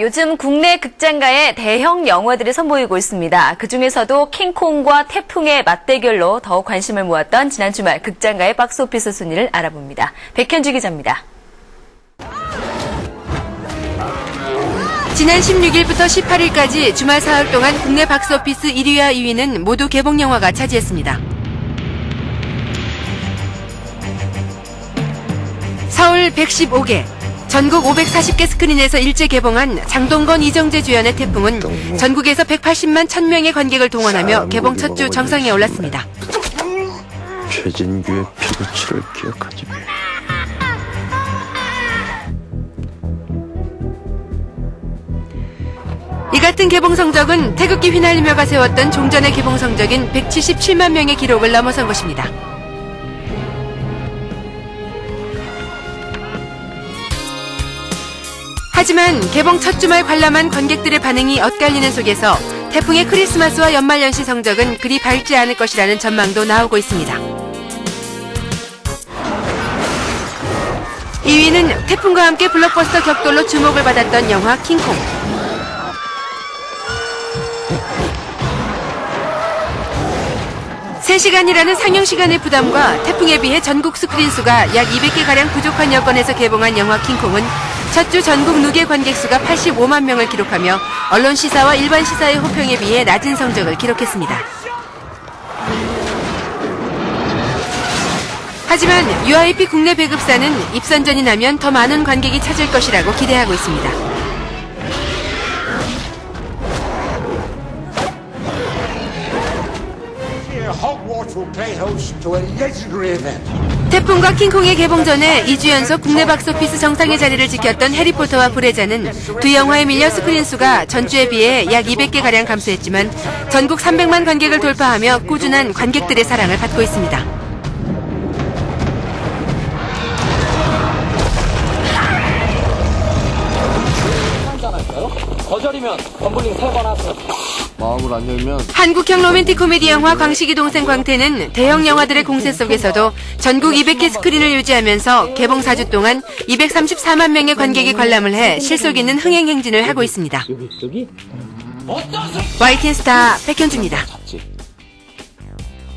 요즘 국내 극장가에 대형 영화들이 선보이고 있습니다. 그 중에서도 킹콩과 태풍의 맞대결로 더욱 관심을 모았던 지난 주말 극장가의 박스오피스 순위를 알아봅니다. 백현주 기자입니다. 지난 16일부터 18일까지 주말 사흘 동안 국내 박스오피스 1위와 2위는 모두 개봉 영화가 차지했습니다. 서울 115개, 전국 540개 스크린에서 일제 개봉한 장동건 이정재 주연의 태풍은 전국에서 180만 1000명의 관객을 동원하며 개봉 첫 주 정상에 올랐습니다. 최진규의 피부치를 기억하지. 이 같은 개봉 성적은 태극기 휘날리며가 세웠던 종전의 개봉 성적인 177만 명의 기록을 넘어선 것입니다. 하지만 개봉 첫 주말 관람한 관객들의 반응이 엇갈리는 속에서 태풍의 크리스마스와 연말연시 성적은 그리 밝지 않을 것이라는 전망도 나오고 있습니다. 2위는 태풍과 함께 블록버스터 격돌로 주목을 받았던 영화 킹콩. 세시간이라는 상영 시간의 부담과 태풍에 비해 전국 스크린 수가 약 200개가량 부족한 여건에서 개봉한 영화 킹콩은 첫 주 전국 누계 관객 수가 85만 명을 기록하며 언론 시사와 일반 시사의 호평에 비해 낮은 성적을 기록했습니다. 하지만 UIP 국내 배급사는 입선전이 나면 더 많은 관객이 찾을 것이라고 기대하고 있습니다. 태풍과 킹콩의 개봉 전에 2주 연속 국내 박스오피스 정상의 자리를 지켰던 해리포터와 불의자는 두 영화에 밀려 스크린 수가 전주에 비해 약 200개가량 감소했지만 전국 300만 관객을 돌파하며 꾸준한 관객들의 사랑을 받고 있습니다. 거절이면 덤블링 세번 하세요. 마음을 안 열면 한국형 로맨틱 코미디 영화 광식이 동생 광태는 대형 영화들의 공세 속에서도 전국 200개 스크린을 유지하면서 개봉 4주 동안 234만 명의 관객이 관람을 해 실속 있는 흥행 행진을 하고 있습니다. 여기 여기 YTN 스타 백현주입니다.